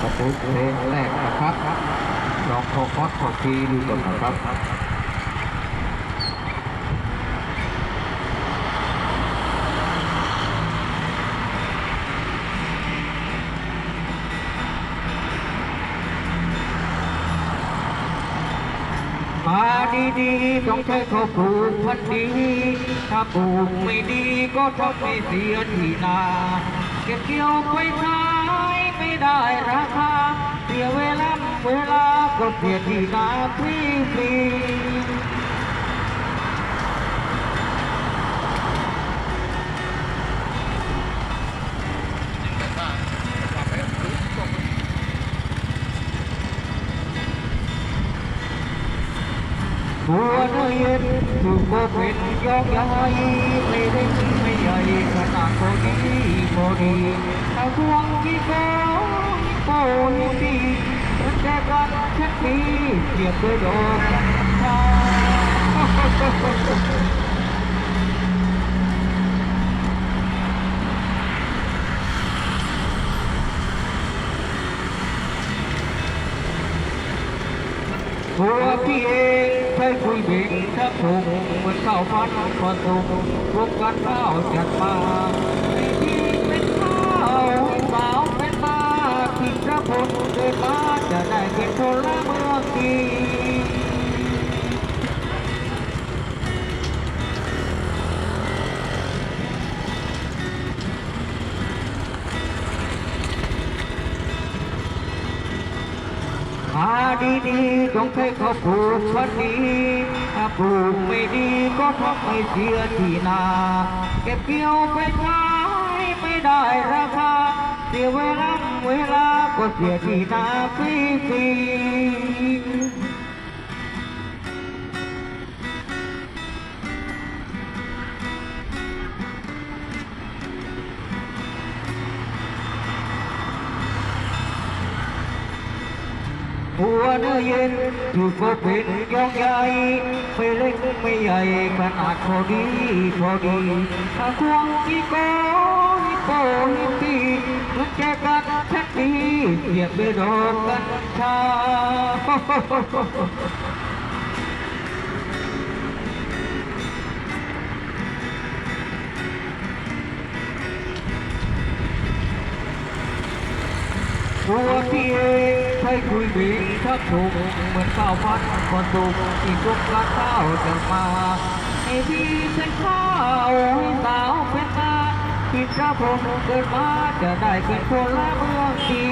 ประตูเพลงแรกนะครับลองขอคอสขอทีดูก่อนนะครับมาดีๆต้องใช้เขาปลูกพันธุ์ดี ถ้าปลูกไม่ดีก็ทำให้เสียทีนา เก็บเกี่ยวไปขา ยไม่ได้ราคาเสียเวลาเวลาก็เสียที่นาฟรีฟรีหัวเนื้อเย็นถูกก็เป็นยอกย้ายไม่เล็กไม่ใหญ่ขนาดพอดีพอดี ถ้าทวงที่โกโกยินดีรักแกกันแค่นี้เกียบด้วยดอกกัญชาตัวพี่เองใช้คุยเบ่งทักถุงเหมือนข้าวพันพอสุกรวมกันข้าวจัดมา ดีๆต้องให้เขาปลูกพันดีถ้าปลูกไม่ดีก็ทำให้เสียที่นา เก็บเกี่ยวไปขายไม่ได้ราคาเสียเวลาเวลาก็เสียที่นาฟรีๆ หัวเนื้อเย็นถูกก็เป็นยองใหญ่ไม่เล็กไม่ใหญ่ขนาดพอดีพอดีถ้าควงกี่โกนิโกนิปีมันแจกันแท็กทีเรียบไปดอกกันชา ตัวพี่เองใช้คุยบ่งทักถูกเหมือนข้าวพันคนตุกที่ทุกรักข้าวจะมาไอ้พี่เป็นข้าวให้สาวเป็นนาที่กระผมเกิดมาจะได้เป็นคนละเมืองดี